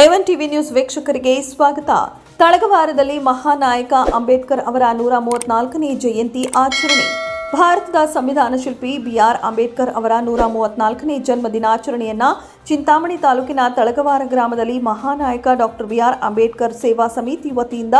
A one TV news ವೀಕ್ಷಕರಿಗೆ ಸ್ವಾಗತ. ತಳಗವಾರದಲ್ಲಿ ಮಹಾನಾಯಕ ಅಂಬೇಡ್ಕರ್ ಅವರ ನೂರ ಮೂವತ್ನಾಲ್ಕನೇ ಜಯಂತಿ ಆಚರಣೆ. ಭಾರತದ ಸಂವಿಧಾನ ಶಿಲ್ಪಿ ಬಿಆರ್ ಅಂಬೇಡ್ಕರ್ ಅವರ ನೂರ ಮೂವತ್ನಾಲ್ಕನೇ ಜನ್ಮ ದಿನಾಚರಣೆಯನ್ನು ಚಿಂತಾಮಣಿ ತಾಲೂಕಿನ ತಳಗವಾರ ಗ್ರಾಮದಲ್ಲಿ ಮಹಾನಾಯಕ ಡಾಕ್ಟರ್ ಬಿಆರ್ ಅಂಬೇಡ್ಕರ್ ಸೇವಾ ಸಮಿತಿ ವತಿಯಿಂದ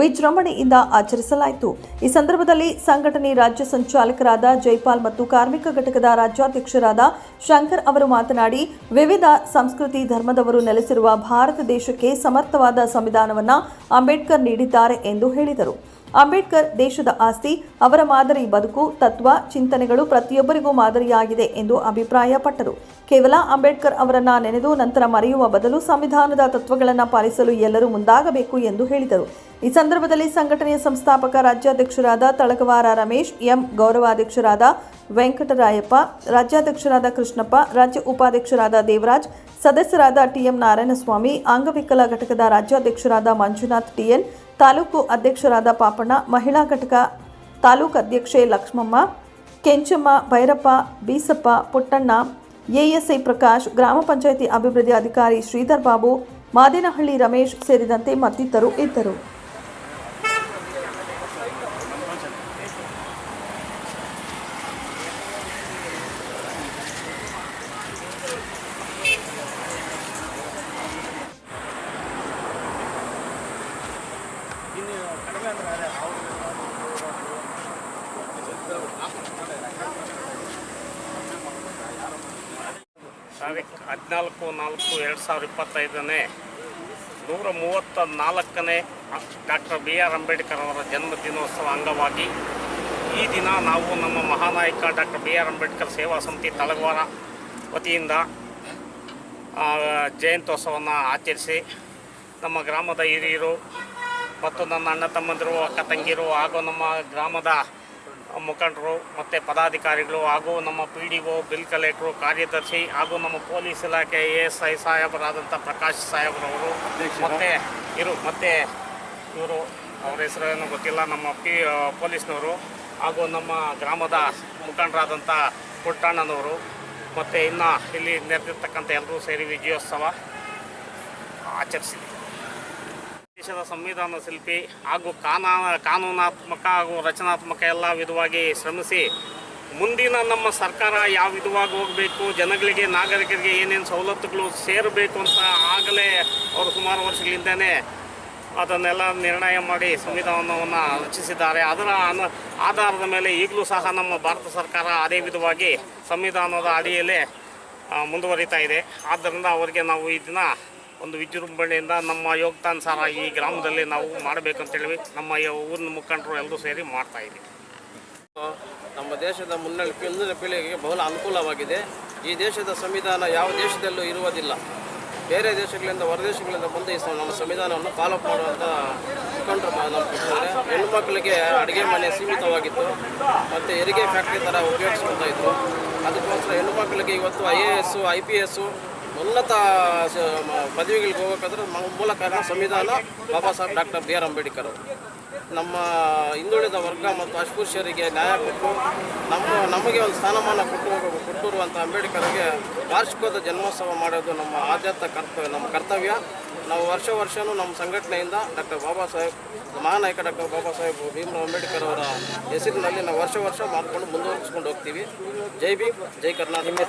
ವಿಜೃಂಭಣೆಯಿಂದ ಆಚರಿಸಲಾಯಿತು. ಈ ಸಂದರ್ಭದಲ್ಲಿ ಸಂಘಟನೆ ರಾಜ್ಯ ಸಂಚಾಲಕರಾದ ಜೈಪಾಲ್ ಮತ್ತು ಕಾರ್ಮಿಕ ಘಟಕದ ರಾಜ್ಯಾಧ್ಯಕ್ಷರಾದ ಶಂಕರ್ ಅವರು ಮಾತನಾಡಿ, ವಿವಿಧ ಸಂಸ್ಕೃತಿ ಧರ್ಮದವರು ನೆಲೆಸಿರುವ ಭಾರತ ದೇಶಕ್ಕೆ ಸಮರ್ಥವಾದ ಸಂವಿಧಾನವನ್ನು ಅಂಬೇಡ್ಕರ್ ನೀಡಿದ್ದಾರೆ ಎಂದು ಹೇಳಿದರು. ಅಂಬೇಡ್ಕರ್ ದೇಶದ ಆಸ್ತಿ, ಅವರ ಮಾದರಿ ಬದುಕು, ತತ್ವ, ಚಿಂತನೆಗಳು ಪ್ರತಿಯೊಬ್ಬರಿಗೂ ಮಾದರಿಯಾಗಿದೆ ಎಂದು ಅಭಿಪ್ರಾಯಪಟ್ಟರು. ಕೇವಲ ಅಂಬೇಡ್ಕರ್ ಅವರನ್ನ ನೆನೆದು ನಂತರ ಮರೆಯುವ ಬದಲು ಸಂವಿಧಾನದ ತತ್ವಗಳನ್ನು ಪಾಲಿಸಲು ಎಲ್ಲರೂ ಮುಂದಾಗಬೇಕು ಎಂದು ಹೇಳಿದರು. ಈ ಸಂದರ್ಭದಲ್ಲಿ ಸಂಘಟನೆಯ ಸಂಸ್ಥಾಪಕ, ರಾಜ್ಯಾಧ್ಯಕ್ಷರಾದ ತಳಕವಾರ ರಮೇಶ್, ಎಂ ಗೌರವಾಧ್ಯಕ್ಷರಾದ ವೆಂಕಟರಾಯಪ್ಪ, ರಾಜ್ಯಾಧ್ಯಕ್ಷರಾದ ಕೃಷ್ಣಪ್ಪ, ರಾಜ್ಯ ಉಪಾಧ್ಯಕ್ಷರಾದ ದೇವರಾಜ್, ಸದಸ್ಯರಾದ ಟಿಎಂ ನಾರಾಯಣಸ್ವಾಮಿ, ಅಂಗವಿಕಲ ಘಟಕದ ರಾಜ್ಯಾಧ್ಯಕ್ಷರಾದ ಮಂಜುನಾಥ್ ಟಿಎನ್ ತಾಲೂಕು ಅಧ್ಯಕ್ಷರಾದ ಪಾಪಣ್ಣ, ಮಹಿಳಾ ಘಟಕ ತಾಲೂಕು ಅಧ್ಯಕ್ಷೆ ಲಕ್ಷ್ಮಮ್ಮ, ಕೆಂಚಮ್ಮ, ಭೈರಪ್ಪ, ಬೀಸಪ್ಪ, ಪುಟ್ಟಣ್ಣ, ಎಎಸ್ಐ ಪ್ರಕಾಶ್, ಗ್ರಾಮ ಪಂಚಾಯಿತಿ ಅಭಿವೃದ್ಧಿ ಅಧಿಕಾರಿ ಶ್ರೀಧರ್ ಬಾಬು, ಮಾದೇನಹಳ್ಳಿ ರಮೇಶ್ ಸೇರಿದಂತೆ ಮತ್ತಿತರರು ಇದ್ದರು. ತಾರೀಕು ಹದಿನಾಲ್ಕು ನಾಲ್ಕು ಎರಡು ಸಾವಿರದ ಇಪ್ಪತ್ತೈದನೇ, ನೂರ ಮೂವತ್ತ ನಾಲ್ಕನೇ ಡಾಕ್ಟರ್ ಬಿ ಆರ್ ಅಂಬೇಡ್ಕರ್ ಅವರ ಜನ್ಮ ದಿನೋತ್ಸವ ಅಂಗವಾಗಿ ಈ ದಿನ ನಾವು ನಮ್ಮ ಮಹಾನಾಯಕ doctor B R Ambedkar Seva Samiti Talagavara ವತಿಯಿಂದ ಜಯಂತ್ಯೋತ್ಸವವನ್ನು ಆಚರಿಸಿ ನಮ್ಮ ಗ್ರಾಮದ ಹಿರಿಯರು ಮತ್ತು ನನ್ನ ಅಣ್ಣ ತಮ್ಮಂದಿರು ಅಕ್ಕ ತಂಗಿರು ಹಾಗೂ ನಮ್ಮ ಗ್ರಾಮದ ಮುಖಂಡರು ಮತ್ತು ಪದಾಧಿಕಾರಿಗಳು ಹಾಗೂ ನಮ್ಮ P D O bill collector ಕಾರ್ಯದರ್ಶಿ ಹಾಗೂ ನಮ್ಮ ಪೊಲೀಸ್ ಇಲಾಖೆ ಎ ಎಸ್ ಐ ಸಾಹೇಬರಾದಂಥ ಪ್ರಕಾಶ್ ಸಾಹೇಬರವರು ಮತ್ತು ಇರು ಮತ್ತು ಇವರು ಅವರ ಹೆಸರೇನು ಏನೋ ಗೊತ್ತಿಲ್ಲ ನಮ್ಮ ಪಿ ಪೊಲೀಸ್ನವರು ಹಾಗೂ ನಮ್ಮ ಗ್ರಾಮದ ಮುಖಂಡರಾದಂಥ ಪುಟ್ಟಣ್ಣನವರು ಮತ್ತು ಇನ್ನು ಇಲ್ಲಿ ನೆರೆದಿರ್ತಕ್ಕಂಥ ಎಲ್ಲರೂ ಸೇರಿ ವಿಜಯೋತ್ಸವ ಆಚರಿಸಿದ್ವಿ. ದೇಶದ ಸಂವಿಧಾನ ಶಿಲ್ಪಿ ಹಾಗೂ ಕಾನಾ ಕಾನೂನಾತ್ಮಕ ಹಾಗೂ ರಚನಾತ್ಮಕ ಎಲ್ಲ ವಿಧವಾಗಿ ಶ್ರಮಿಸಿ ಮುಂದಿನ ನಮ್ಮ ಸರ್ಕಾರ ಯಾವ ವಿಧವಾಗಿ ಹೋಗಬೇಕು, ಜನಗಳಿಗೆ, ನಾಗರಿಕರಿಗೆ ಏನೇನು ಸವಲತ್ತುಗಳು ಸೇರಬೇಕು ಅಂತ ಆಗಲೇ ಅವರು ಸುಮಾರು ವರ್ಷಗಳಿಂದನೇ ಅದನ್ನೆಲ್ಲ ನಿರ್ಣಯ ಮಾಡಿ ಸಂವಿಧಾನವನ್ನು ರಚಿಸಿದ್ದಾರೆ. ಅದರ ಅನ ಆಧಾರದ ಮೇಲೆ ಈಗಲೂ ಸಹ ನಮ್ಮ ಭಾರತ ಸರ್ಕಾರ ಅದೇ ವಿಧವಾಗಿ ಸಂವಿಧಾನದ ಅಡಿಯಲ್ಲೇ ಮುಂದುವರಿತಾ ಇದೆ. ಆದ್ದರಿಂದ ಅವರಿಗೆ ನಾವು ಈ ದಿನ ಒಂದು ವಿಜೃಂಭಣೆಯಿಂದ ನಮ್ಮ ಯೋಗ್ತಾನುಸಾರ ಈ ಗ್ರಾಮದಲ್ಲಿ ನಾವು ಮಾಡಬೇಕಂತೇಳಿ ನಮ್ಮ ಊರಿನ ಮುಖಂಡರು ಎಲ್ಲರೂ ಸೇರಿ ಮಾಡ್ತಾ ಇದ್ದೀವಿ. ನಮ್ಮ ದೇಶದ ಮುನ್ನಡೆ ಮುಂದಿನ ಪೀಳಿಗೆಗೆ ಬಹಳ ಅನುಕೂಲವಾಗಿದೆ. ಈ ದೇಶದ ಸಂವಿಧಾನ ಯಾವ ದೇಶದಲ್ಲೂ ಇರುವುದಿಲ್ಲ. ಬೇರೆ ದೇಶಗಳಿಂದ ಹೊರದೇಶಗಳಿಂದ ಬಂದು ಈ ನಮ್ಮ ಸಂವಿಧಾನವನ್ನು ಫಾಲೋ ಮಾಡುವಂಥ ಮುಖಂಡರು ನಮ್ಮ ಹೆಣ್ಣು ಮಕ್ಕಳಿಗೆ ಅಡುಗೆ ಮನೆ ಸೀಮಿತವಾಗಿತ್ತು. ಮತ್ತು ಹೆರಿಗೆ ಫ್ಯಾಕ್ಟ್ರಿ ಥರ ಉಪಯೋಗಿಸ್ಕೊಳ್ತಾ ಇದ್ದರು ಅದಕ್ಕೋಸ್ಕರ ಹೆಣ್ಣು ಮಕ್ಕಳಿಗೆ ಇವತ್ತು I A S I P S ಉನ್ನತ ಪದವಿಗಳಿಗೆ ಹೋಗಬೇಕಾದ್ರೆ ಮೂಲ ಕಾರಣ ಸಂವಿಧಾನ Baba Saheb doctor B R Ambedkar ನಮ್ಮ ಹಿಂದುಳಿದ ವರ್ಗ ಮತ್ತು ಅಸ್ಪೃಶ್ಯರಿಗೆ ನ್ಯಾಯ ಕೊಟ್ಟು, ನಮ್ಮ, ನಮಗೆ ಒಂದು ಸ್ಥಾನಮಾನ ಕೊಟ್ಟು ಕೊಟ್ಟಿರುವಂಥ ಅಂಬೇಡ್ಕರ್ಗೆ ವಾರ್ಷಿಕೋತ್ಸವ ಜನ್ಮೋತ್ಸವ ಮಾಡೋದು ನಮ್ಮ ಆದ್ಯತ ಕರ್ತವ್ಯ, ನಮ್ಮ ಕರ್ತವ್ಯ. ನಾವು ವರ್ಷ ವರ್ಷವೂ ನಮ್ಮ ಸಂಘಟನೆಯಿಂದ ಡಾಕ್ಟರ್ ಬಾಬಾ ಸಾಹೇಬ್, ಮಹಾನಾಯಕ ಡಾಕ್ಟರ್ ಬಾಬಾ ಸಾಹೇಬ್ ಭೀಮರಾವ್ ಅಂಬೇಡ್ಕರ್ ಅವರ ಹೆಸರಿನಲ್ಲಿ ನಾವು ವರ್ಷ ವರ್ಷ ಮಾಡಿಕೊಂಡು ಮುಂದುವರಿಸ್ಕೊಂಡು ಹೋಗ್ತೀವಿ. ಜೈ ಭೀಮ್, ಜೈ ಕರ್ನಾಟಕ.